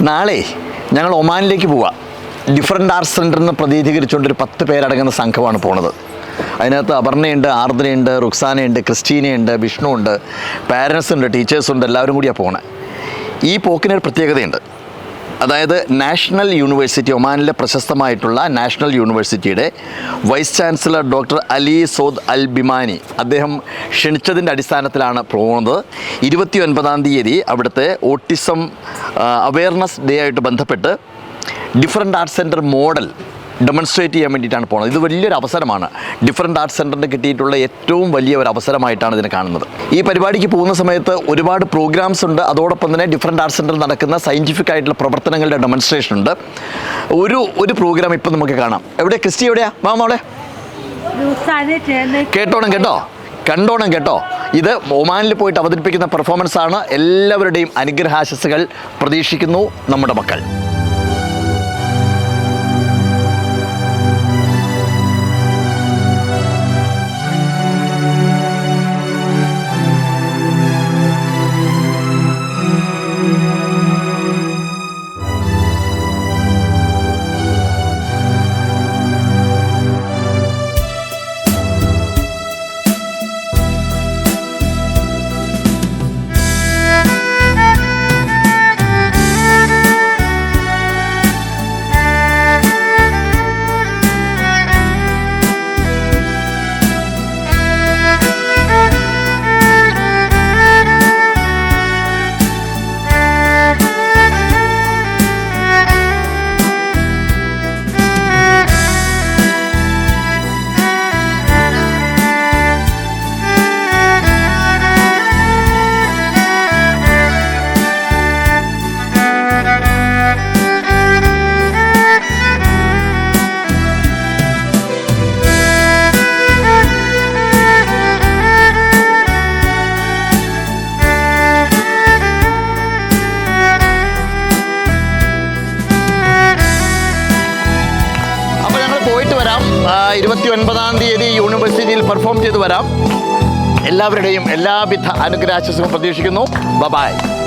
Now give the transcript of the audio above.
നാളെ ഞങ്ങൾ ഒമാനിലേക്ക് പോവാം. ഡിഫറെന്റ് ആർട്സ് സെന്ററിൽ നിന്ന് പ്രതിനിധീകരിച്ചുകൊണ്ട് ഒരു പത്ത് പേരടങ്ങുന്ന സംഘമാണ് പോണത്. അതിനകത്ത് അപർണയുണ്ട് ആർദ്രയുണ്ട് റുക്സാനയുണ്ട് ക്രിസ്റ്റീനയുണ്ട് വിഷ്ണു ഉണ്ട് പാരൻസ് ഉണ്ട് ടീച്ചേഴ്സ് ഉണ്ട് എല്ലാവരും കൂടിയാണ് പോണേ. ഈ പോക്കിനൊരു പ്രത്യേകതയുണ്ട്. അതായത് നാഷണൽ യൂണിവേഴ്സിറ്റി ഒമാനിലെ പ്രശസ്തമായിട്ടുള്ള നാഷണൽ യൂണിവേഴ്സിറ്റിയുടെ vice chancellor doctor Ali Saud Al Bimani അദ്ദേഹം ക്ഷണിച്ചതിന്റെ അടിസ്ഥാനത്തിലാണ് പോകുന്നത്. ഇരുപത്തി ഒൻപതാം തീയതി അവിടുത്തെ ഓട്ടിസം അവെയർനെസ് ഡേ ആയിട്ട് ബന്ധപ്പെട്ട് different arts centre model demonstrate ചെയ്യാൻ വേണ്ടിയിട്ടാണ് പോകുന്നത്. ഇത് വലിയൊരു അവസരമാണ്. ഡിഫറെന്റ് ആർട്സ് സെന്ററിന് കിട്ടിയിട്ടുള്ള ഏറ്റവും വലിയ ഒരു അവസരമായിട്ടാണ് ഇതിനെ കാണുന്നത്. ഈ പരിപാടിക്ക് പോകുന്ന സമയത്ത് ഒരുപാട് പ്രോഗ്രാംസ് ഉണ്ട്. അതോടൊപ്പം തന്നെ ഡിഫറെന്റ് ആർട്സ് സെന്ററിൽ നടക്കുന്ന സയന്റിഫിക് ആയിട്ടുള്ള പ്രവർത്തനങ്ങളുടെ ഡെമോൺസ്ട്രേഷൻ ഉണ്ട്. ഒരു ഒരു പ്രോഗ്രാം ഇപ്പം നമുക്ക് കാണാം. എവിടെ ക്രിസ്റ്റി എവിടെയാ? റുക്സാനെ കേട്ടോണം കേട്ടോ? കണ്ടോണം കേട്ടോ? ഇത് ഒമാനിൽ പോയിട്ട് അവതരിപ്പിക്കുന്ന പെർഫോമൻസ് ആണ്. എല്ലാവരുടെയും അനുഗ്രഹാശസ്സുകൾ പ്രതീക്ഷിക്കുന്നു നമ്മുടെ മക്കൾ. ഇരുപത്തി ഒൻപതാം തീയതി യൂണിവേഴ്സിറ്റിയിൽ പെർഫോം ചെയ്തു വരാം. എല്ലാവരുടെയും എല്ലാവിധ അനുഗ്രഹാശസ്സും പ്രതീക്ഷിക്കുന്നു. Bye-bye bye